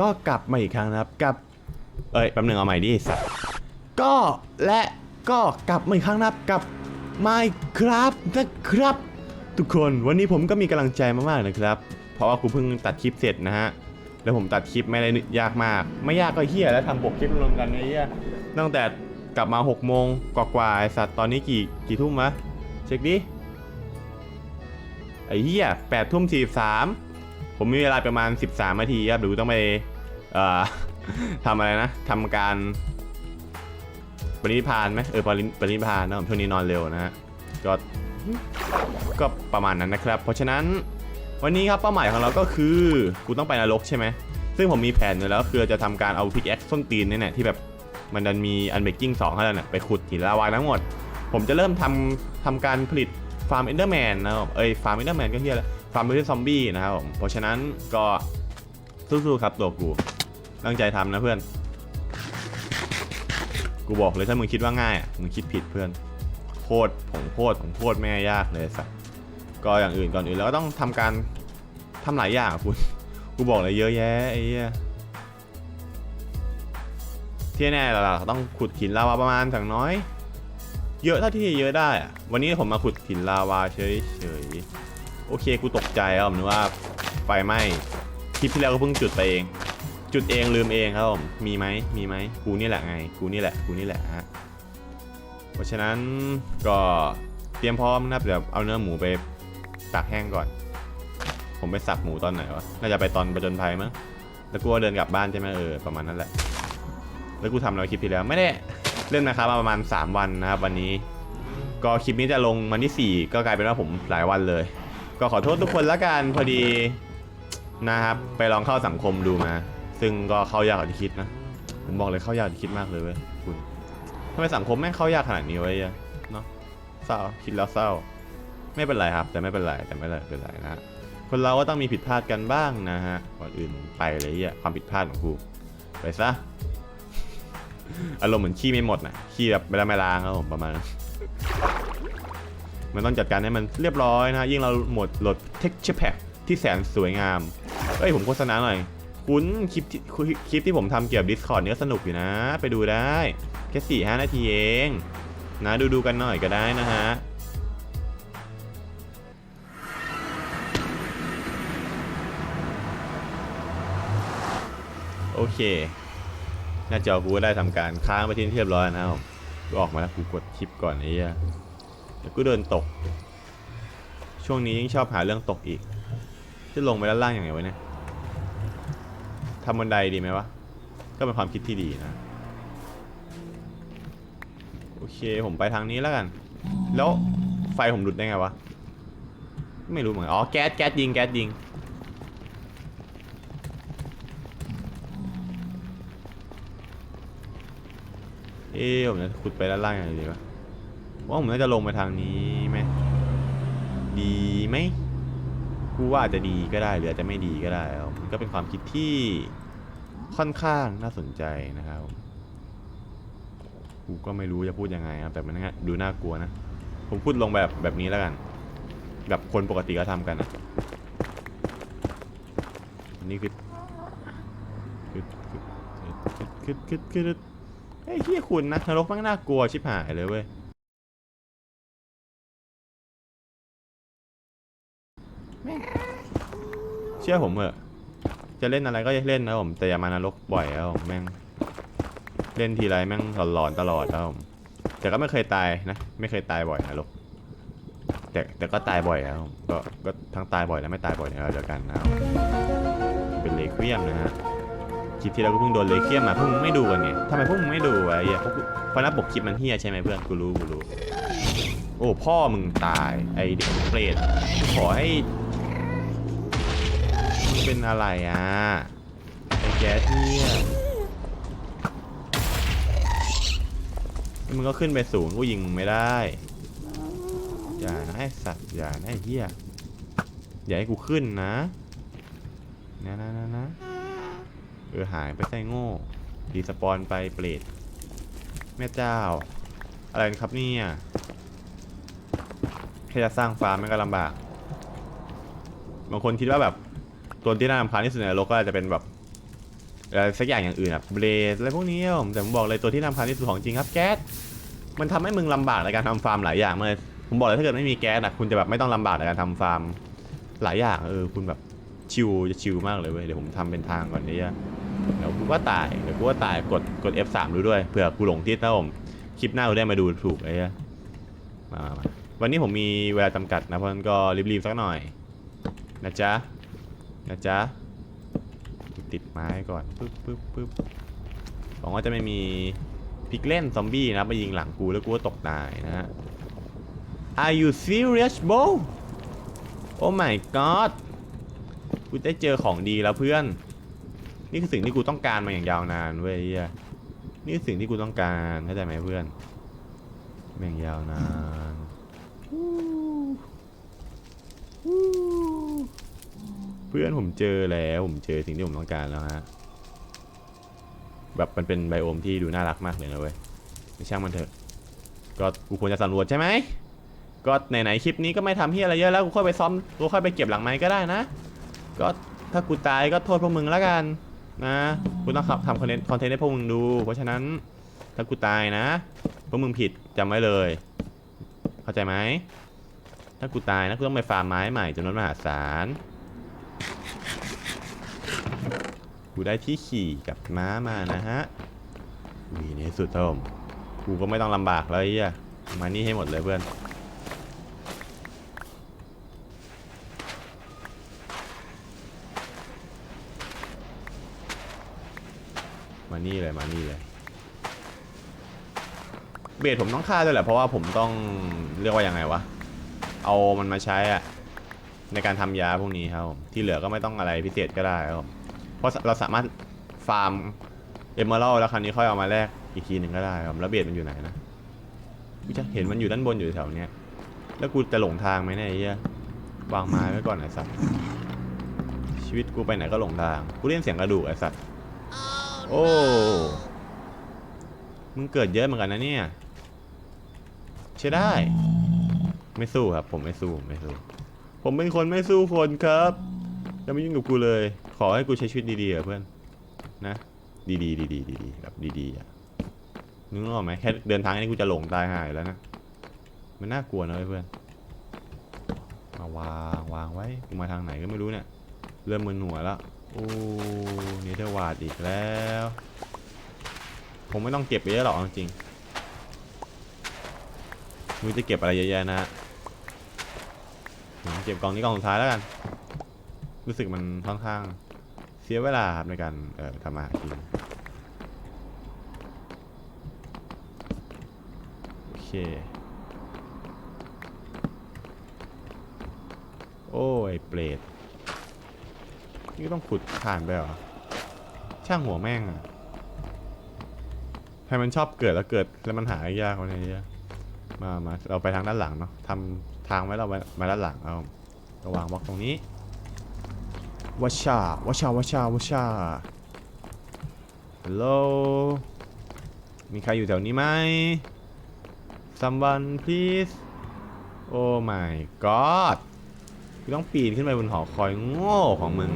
ก็กลับมาอีกครั้งนะครับกับ เอ้ยแป๊บหนึงเอาใหม่ดิสัตว์ก็และก็กลับมาอีกครั้งนะครับกับ Minecraft นะครับ ทุกคนวันนี้ผมก็มีกำลังใจมากๆนะครับ เพราะว่ากูเพิ่งตัดคลิปเสร็จนะฮะแล้วผมตัดคลิปไม่ได้ยากมาก ไม่ยากก็เฮียแล้วทำปกคลิปรวมกันไอ้เฮียตั้งแต่กลับมา6โมงกว่าๆไอ้สัตว์ตอนนี้กี่กี่ทุ่มวะเช็คดิไอ้เหี้ยแปดทุ่มสี่สามผมมีเวลาประมาณ 13นาทีครับหรือต้องไม่ ทำอะไรนะทำการปรินิพานไหมเออปริปรินิพานนะผมช่วงนี้นอนเร็วนะฮะก็ก็ประมาณนั้นนะครับ เพราะฉะนั้นวันนี้ครับเป้าหมายของเราก็คือกูต้องไปนรกใช่ไหมซึ่งผมมีแผนอยู่แล้วคือจะทำการเอาพิกแอคส้นตีนเนี่ยนะที่แบบมันดันมีอันเบกกิ้งสองเท่านั้นนะไปขุดหินลาวาทั้งหมด ผมจะเริ่มทำทำการผลิตฟาร์มเอนเดอร์แมนนะครับเอ้ยฟาร์มเอนเดอร์แมนก็เฮียแหละฟาร์มเอนซอมบี้นะครับผมเพราะฉะนั้นก็สู้ๆครับตัวกู ตั้งใจทำนะเพื่อน กูบอกเลยถ้ามึงคิดว่าง่ายอะมึงคิดผิดเพื่อน โคตรผมโคตรผมโคตรแม่ยากเลยสัสก็อย่างอื่นก่อนอื่นแล้วก็ต้องทำการทำหลายอย่างคุณ กูบอกเลยเยอะแยะไอ้เหี้ยที่แน่เราต้องขุดหินลาวาประมาณอย่างน้อย เยอะเท่าที่จะเยอะได้อะวันนี้ผมมาขุดหินลาวาเฉยๆโอเคกูตกใจครับผมนึกว่าไฟไหม้คลิปที่แล้วก็เพิ่งจุดไปเอง จุดเองลืมเองครับผม มีไหมมีไหมกูนี่แหละไง กูนี่แหละ กูนี่แหละฮะ เพราะฉะนั้นก็เตรียมพร้อมนะครับ เดี๋ยวเอาเนื้อหมูไปตากแห้งก่อน ผมไปสับหมูตอนไหนวะ น่าจะไปตอนประจนภัยมั้ง แล้วกูก็เดินกลับบ้านใช่ไหมเออ ประมาณนั้นแหละ แล้วกูทำอะไรคลิปที่แล้วไม่ได้เล่นนะครับมาประมาณ 3 วันนะครับ วันนี้ ก็คลิปนี้จะลงวันที่ 4 ก็กลายเป็นว่าผมหลายวันเลย ก็ขอโทษทุกคนละกันพอดีนะครับ ไปลองเข้าสังคมดูมา ซึ่งก็เข้ายากกว่าที่คิดนะ ผมบอกเลยเข้ายากกว่าที่คิดมากเลยเว้ยคุณทำไมสังคมแม่งเข้ายากขนาดนี้วะเนี่ยเนาะเศร้าคิดแล้วเศร้า ไม่เป็นไรครับ แต่ไม่เป็นไรแต่ไม่เป็นไรนะคนเราก็ต้องมีผิดพลาดกันบ้างนะฮะก่อนอื่นไปเลยอะความผิดพลาดของกูไปซะอารมณ์เหมือนขี้ไม่หมดนะขี้แบบไม่ละไม่ล้างครับผมประมาณมันต้องจัดการให้มันเรียบร้อยนะยิ่งเราหมดโหลด texture pack ที่แสนสวยงามเอ้ยผมโฆษณาหน่อย คุณคลิปที่คลิปที่ผมทำเกี่ยวกับ Discord เนี่ยสนุกอยู่นะ ไปดูได้ แค่สี่ห้านาทีเอง นะดูดูกันหน่อยก็ได้นะฮะโอเค หน้าจอกูก็ได้ทำการค้างไปที่เรียบร้อยนะครับผมกูออกมาแล้วกูกดคลิปก่อนไอ้เหี้ยเดี๋ยวกูเดินตก ช่วงนี้ยิ่งชอบหาเรื่องตกอีก จะลงไปด้านล่างอยังไงวะเนี่ยำบันไดดีไหมวะ ก็เป็นความคิดที่ดีนะ โอเคผมไปทางนี้แล้วกัน แล้วไฟผมหลุดได้ไงวะ ไม่รู้เหมือนอ๋อแก๊สแก๊สยิงแก๊สยิง เอ๊ะผมจะขุดไปด้านล่างยังไงดีวะว่าผมน่าจะลงไปทางนี้ไหมดีไหมกูว่าอาจจะดีก็ได้หรืออาจจะไม่ดีก็ได้ครับมัน ก็เป็นความคิดที่ค่อนข้างน่าสนใจนะครับกูก็ไม่รู้จะพูดยังไงครับแต่มันดูน่ากลัวนะ ผมพูดลงแบบแบบนี้แล้วกัน แบบคนปกติก็ทำกันนะอันนี้คือคือคือคือคือคือไอ้ยเฮียคุณนะนรกมันน่ากลัวชิบหายเลยเว้ยเชื่อผมเถอะ จะเล่นอะไรก็เล่นนะผมแต่อย่ามานรกบ่อยแล้วผมแม่งเล่นทีไรแม่งหลอนตลอดแล้วผมแต่ก็ไม่เคยตายนะ ไม่เคยตายบ่อยนรกแต่แต่ก็ตายบ่อยแล้วผมก็ก็ทั้งตายบ่อยและไม่ตายบ่อยในเวลาเดียวกันนะครับเป็นเลควียมนะฮะคลิปที่เราก็เพิ่งโดนเลเคียมมาพวกมึงไม่ดูกันไงทำไมพวกมึงไม่ดูวะไอ้เหี้ยเพราะกูเพราะหน้าปกคลิปมันเฮียใช่ไหมเพื่อนกูรู้กูรู้โอ้พ่อมึงตายไอเด็กเปรตขอให้ เป็นอะไรอะไอแก๊สเฮียมึงก็ขึ้นไปสูงกูยิงไม่ได้ อย่านะไอสัตว์อย่านะไอเฮียอย่าให้กูขึ้นนะนะนะนะนะเออหายไปใส่โง่ดีสปอนไปเปรตแม่เจ้า อะไรครับเนี่ยแค่จะสร้างฟาร์มมันก็ลำบากบางคนคิดว่าแบบ ตัวที่น่ารำคาญที่สุดในโลกก็อาจจะเป็นแบบอะไรสักอย่างอย่างอื่นอะเบรดอะไรพวกนี้ผมแต่ผมบอกเลยตัวที่นำคัญที่สุดของจริงครับแก๊สมันทำให้มึงลำบากในการทำฟาร์มหลายอย่างเลยผมบอกเลยถ้าเกิดไม่มีแก๊สอะคุณจะแบบไม่ต้องลำบากในการทำฟาร์มหลายอย่างเออคุณแบบชิวจะชิวมากเลยเว้ยเดี๋ยวผมทำเป็นทางก่อนเนี่ยเดี๋ยวกูก็ตายเดี๋ยวกูก็ตายกดกด F3 ดูด้วยเผื่อกูหลงทิศนะผมคลิปหน้ากูได้มาดูถูกไอ้เหี้ยมามามาวันนี้ผมมีเวลาจำกัดนะเพราะฉะนั้นก็รีบๆสักหน่อยนะจ๊ะ นะจ๊ะติดไม้ก่อนปึ๊บปึ๊บปึ๊บหวังว่าจะไม่มีพิกเล่นซอมบี้นะมายิงหลังกูแล้วกูก็ตกตายนะฮะ Are you serious bro Oh my god กูได้เจอของดีแล้วเพื่อน นี่คือสิ่งที่กูต้องการมาอย่างยาวนานเว้ยนี่คือสิ่งที่กูต้องการเข้าใจไหมเพื่อนมาอย่างยาวนานวู้วู้ เพื่อนผมเจอแล้วผมเจอสิ่งที่ผมต้องการแล้วฮะแบบมันเป็นไบโอมที่ดูน่ารักมากเลยนะเว้ยไม่ช่างมันเถอะ ก็กูควรจะสำรวจใช่ไหมก็ไหนๆคลิปนี้ก็ไม่ทำที่อะไรเยอะแล้วกูค่อยไปซ้อมกูค่อยไปเก็บหลังไม้ก็ได้นะ ก็ถ้ากูตายก็โทษพวกมึงแล้วกันนะกูต้องทำคอนเทนต์คอนเทนต์ให้พวกมึงดู เพราะฉะนั้นถ้ากูตายนะพวกมึงผิดจำไว้เลย เข้าใจไหมถ้ากูตายนะกูต้องไปฟาร์มไม้ใหม่จำนวนมหาศาล กูได้ที่ขี่กับม้ามานะฮะวีในที่สุดเท่าผมกูก็ไม่ต้องลำบากแล้วไอ้เหี้ยมานี่ให้หมดเลยเพื่อนมานี่เลยมานี่เลยเบสผมต้องฆ่าด้วยแหละเพราะว่าผมต้องเรียกว่ายังไงวะ เอามันมาใช้อะในการทำยาพวกนี้ครับผมที่เหลือก็ไม่ต้องอะไรพิเศษก็ได้ครับผม เพราะเราสามารถฟาร์มเอมเมอรัลแล้วคราวนี้ค่อยเอามาแลกอีกทีหนึ่งก็ได้ครับแล้วเบสมันอยู่ไหนนะกูจะเห็นมันอยู่ด้านบนอยู่แถวเนี้ยแล้วกูจะหลงทางไหมเนี่ยไอ้เหี้ยวางไม้ไว้ก่อนไอ้สัตว์ชีวิตกูไปไหนก็หลงทางกูเล่นเสียงกระดูกไอ้สัตว์โอ้มึงเกิดเยอะเหมือนกันนะเนี่ยใช่ได้ ไม่สู้ครับ ผมไม่สู้ผมไม่สู้ ผมเป็นคนไม่สู้คนครับจะไม่ยุ่งกับกูเลยข อให้กูใช้ชีวิตดีๆอะเพื่อน นะ ดีๆดีๆดีๆแบบดีๆอะนึกออกไหมแค่เดินทางนี้กูจะหลงตายหายแล้วนะ มันน่ากลัวนะเว้ยเพื่อนมาวางวางไว้กูมาทางไหนก็ไม่รู้เนี่ย เริ่มมึนหัวแล้ว โอ้เนเธอร์วาดอีกแล้วผมไม่ต้องเก็บไปเยอะหรอกจริงมึงจะเก็บอะไรเยอะแยะนะฮะผมเก็บกล่องนี้กล่องสุดท้ายแล้วกัน รู้สึกมันค่อนข้าง สียเวลาครับในการเอ่อทำอาหารกินโอเค โอ้ยเปรตนี่ก็ต้องขุดผ่านไปเหรอ ช่างหัวแม่งอะใครมันชอบเกิดแล้วเกิดแล้วมันหายากวะเนี่ยไอ้เหี้ยมามาเราไปทางด้านหลังเนาะทำทางไว้เราไว้มาด้านหลังเอาระวางบล็อกตรงนี้ วชาวชาวชาวชาฮัลโหล มีใครอยู่แถวนี้ไหม someone please oh my god กูต้องปีนขึ้นไปบนหอคอยโง่ของมึง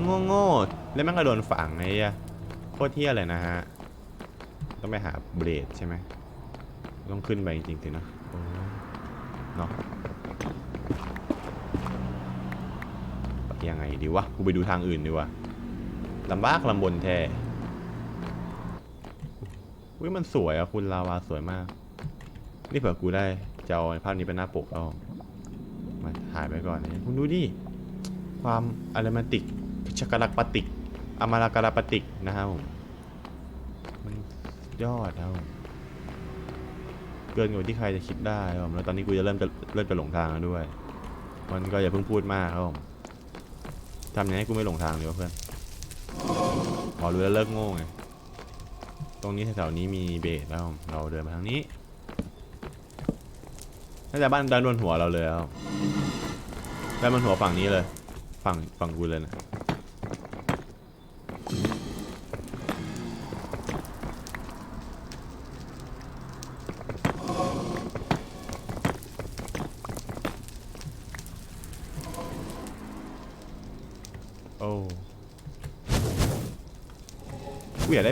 โง่โง่แล้วแม่งก็โดนฝังไอ้เหี้ยโคตรเที่ยเลยนะฮะ ต้องไปหาเบรดใช่ไหม ต้องขึ้นไปจริงๆสินะเนาะ ยังไงดีวะ กูไปดูทางอื่นดีว่าลำบากลำบนแท้อุ้ยมันสวยอะคุณลาวาสวยมาก นี่เผื่อกูได้จะเอาภาพนี้เป็นหน้าปกเอามาถ่ายไปก่อนนะคุณดูดิ ความอะไรมาติกชกลักปติกอมารากาปติกนะครับผมมันยอดครับเกินกว่าที่ใครจะคิดได้ครับแล้วตอนนี้กูจะเริ่มจะเริ่มจะหลงทางแล้วด้วย มันก็อย่าเพิ่งพูดมากครับผม ทำยังไงให้กูไม่หลงทางเลยวะเพื่อนพอรู้แล้วเลิกโง่ไง ตรงนี้แถวๆนี้มีเบสแล้ว เราเดินไปทางนี้ น่าจะบ้านด้านบนหัวเราเลยแล้วด้านบนหัวฝั่งนี้เลย ฝั่งฝั่งกูเลยนะ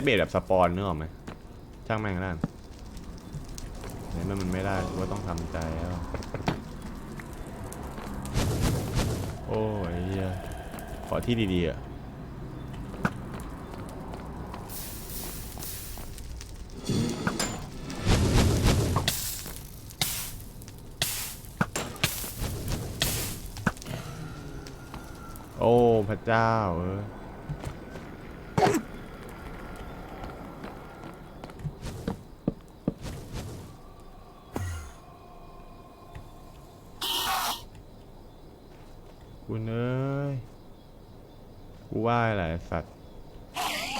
เบสแบบสปอนเนื้อออกไหมช่างแม่งนั่นไหนมันมันไม่ได้กูก็ต้องทำใจแล้วโอ้ยเหี้ยขอที่ดีๆอะโอ้ พระเจ้าเอ้ย คุณเอ้ย กูว่าอะไรสัตว์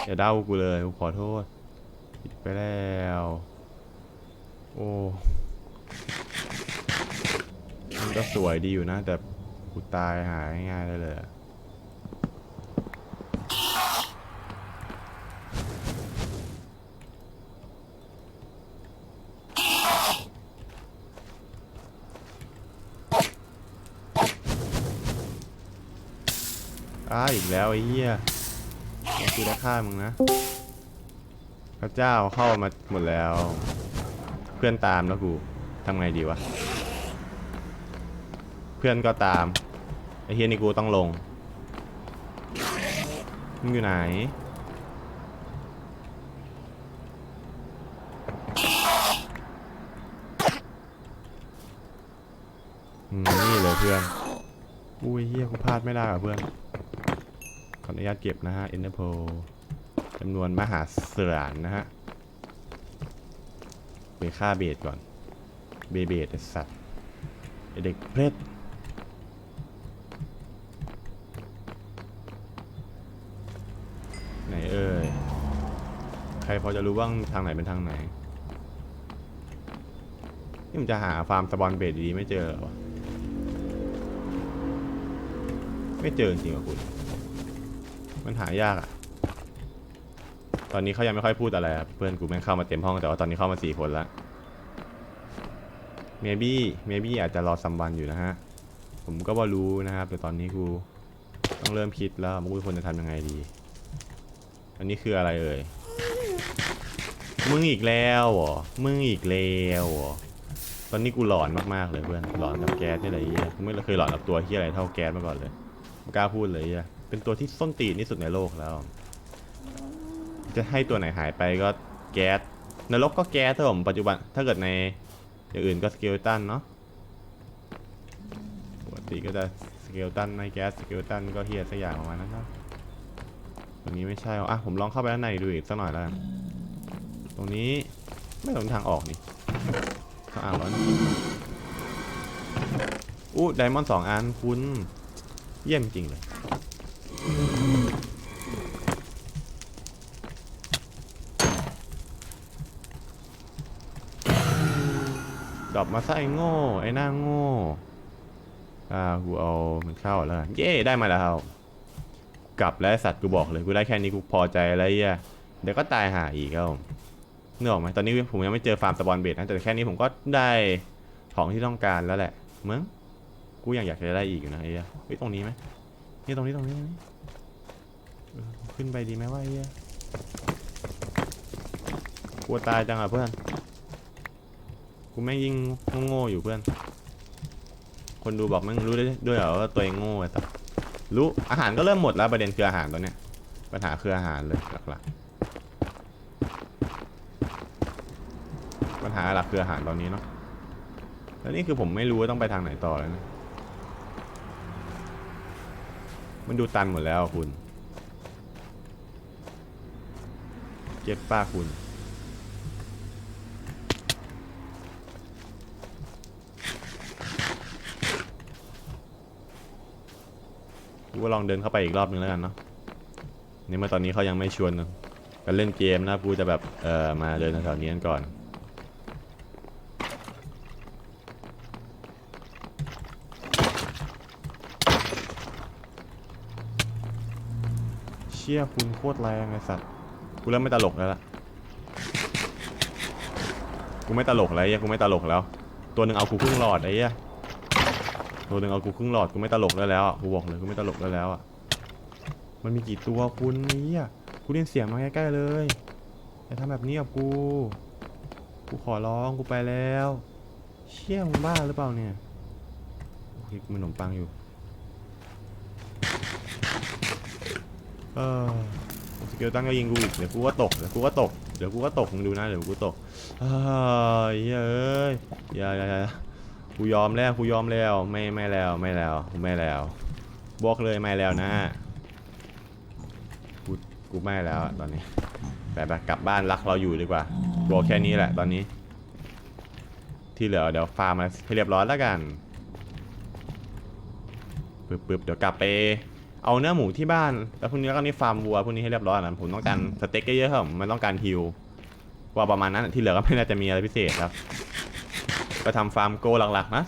อย่าเด้ากูเลยกูขอโทษผิดไปแล้ว โอ้มันก็สวยดีอยู่นะ แต่กูตายหายง่ายได้เลยอะ อ้าอีกแล้วไอ้เหี้ยกูได้ฆ่ามึงนะ พระเจ้าเข้ามาหมดแล้ว เพื่อนตามแล้วกูทำไงดีวะ เพื่อนก็ตาม ไอ้เฮียนี่กูต้องลง มึงอยู่ไหนนี่เลยเพื่อน อุ้ยเฮียกูพลาดไม่ได้อะเพื่อน ขออนุญาตเก็บนะฮะ e n d e r p o จำนวนมหาศาลนะฮะไปฆ่าเบสก่อน เบเบสสัตว์เด็กเพชรไหนเอ่ย ใครพอจะรู้ว่างทางไหนเป็นทางไหน นี่มันจะหาฟาร์มสปอนเบสดีไม่เจอหรอ ไม่เจอจริงๆว่ะคุณ มันหายากอะตอนนี้เขายังไม่ค่อยพูดอะไรอะเพื่อนกูแม่งเข้ามาเต็มห้องแต่ว่าตอนนี้เข้ามาสี่คนละเมบี้เมบี้อาจจะรอซัมวันอยู่นะฮะ ผมก็ว่ารู้นะครับแต่ตอนนี้กูต้องเริ่มคิดแล้วว่ากูควรจะทำยังไงดี อันนี้คืออะไรเอ่ย มึงอีกแล้วเหรอ มึงอีกแล้วเหรอ ตอนนี้กูหลอนมากๆเลยเพื่อน หลอนกับแก๊สนี่แหละไอ้เหี้ยกูไม่เคยหลอนกับตัวที่อะไรเท่าแก๊สมาก่อนเลย ไม่กล้าพูดเลยอะ เป็นตัวที่ส้นตีนที่สุดในโลกแล้ว จะให้ตัวไหนหายไปก็แก๊สนรกก็แก๊สครับผมปัจจุบันถ้าเกิดในอย่างอื่นก็สเกลตันเนาะปกติก็จะสเกลตันไม่แก๊สสเกลตันก็เฮียสักอย่างประมาณนั้นเนาะตรงนี้ไม่ใช่หรออะผมลองเข้าไปด้านในดูอีกสักหน่อยแล้วกันตรงนี้ไม่ตรงทางออกนี่ต้องอ่านร้อนอู้ไดมอนด์สองอันคุณเยี่ยมจริงเลย ดรอปมาซะไอ้โง่ ไอ้หน้าโง่อ่ากูเอามันเข้าแล้วเย้ได้มาแล้ว กลับแล้วสัตว์กูบอกเลยกูได้แค่นี้กูพอใจแล้วเหี้ยเดี๋ยวก็ตายหาอีกครับผมนึกออกไหมตอนนี้ผมยังไม่เจอฟาร์มสปอนเบดนะแต่แค่นี้ผมก็ได้ของที่ต้องการแล้วแหละมึงกูยังอยากจะได้อีกอยู่นะไอ้เหี้ยเฮ้ยตรงนี้ไหมนี่ตรงนี้ตรงนี้ขึ้นไปดีไหมวะไอ้เหี้ยกลัวตายจังอะเพื่อน กูแม่งยิ่งโง่ๆอยู่เพื่อน คนดูบอกแม่งรู้ได้ด้วยเหรอว่าตัวเองโง่ไอ้สัรู้อาหารก็เริ่มหมดแล้วประเด็นคืออาหารตอนเนี้ยปัญหาคืออาหารเลยหลักๆปัญหาหลักคืออาหารตอนนี้เนาะแล้วนี่คือผมไม่รู้ว่าต้องไปทางไหนต่อแล้วนะมันดูตันหมดแล้วคุณ เก็ตป้าคุณ กูก็ลองเดินเข้าไปอีกรอบนึงแล้วกันเนาะในเมื่อตอนนี้เขายังไม่ชวนกันเล่นเกมนะกูจะแบบเออมาเดินแถวๆนี้กันก่อนเชี่ยคุณโคตรแรงไอ้สัตว์กูเริ่มไม่ตลกแล้วล่ะกูไม่ตลกแล้วไอ้กูไม่ตลกแล้ว ตัวหนึ่งเอากูครึ่งหลอดไอ้เหี้ย ตัวหนึ่งเอากูครึ่งหลอดกูไม่ตลกได้แล้วอะกูบอกเลยกูไม่ตลกได้แล้วอะมันมีกี่ตัวคุณนี่อะกูได้ยินเสียงมาใกล้ๆเลยอย่าทำแบบนี้กับกูกูขอร้องกูไปแล้ว เชี่ยมึงบ้าหรือเปล่าเนี่ยโอเคกูมีขนมปังอยู่เออสเกลตั้งก็ยิงกูอีกเดี๋ยวกูก็ตกเดี๋ยวกูก็ตกเดี๋ยวกูก็ตกมึงดูนะเดี๋ยวกูตกเอ้ยเอ้ยอย่าอย่าอย่า กูยอมแล้วกูยอมแล้วไม่ไม่แล้วไม่แล้วกูไม่แล้วบอกเลยไม่แล้วนะกูกูไม่แล้วตอนนี้ไปไปกลับบ้านรักเราอยู่ดีกว่าบอกแค่นี้แหละตอนนี้ ที่เหลือเดี๋ยวฟาร์มมาให้เรียบร้อยแล้วกันปึ๊บปึ๊บเดี๋ยวกลับไปเอาเนื้อหมูที่บ้าน แล้วพรุ่งนี้ก็นี่ฟาร์มวัวพรุ่งนี้ให้เรียบร้อยนะผมต้องการสเต็กเยอะๆครับมไม่ต้องการฮิวว่าประมาณนั้นที่เหลือก็ไม่น่าจะมีอะไรพิเศษครับ ก็ทำฟาร์มโกหลักๆนะ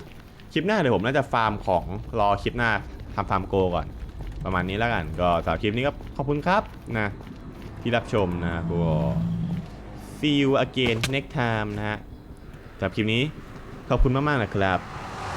คลิปหน้าเดี๋ยวผมน่าจะฟาร์มของรอคลิปหน้าทำฟาร์มโกก่อน ประมาณนี้แล้วกัน ก็สำหรับคลิปนี้ก็ขอบคุณครับนะที่รับชมนะก็ see you again next time นะฮะสำหรับคลิปนี้ขอบคุณมากๆนะครับ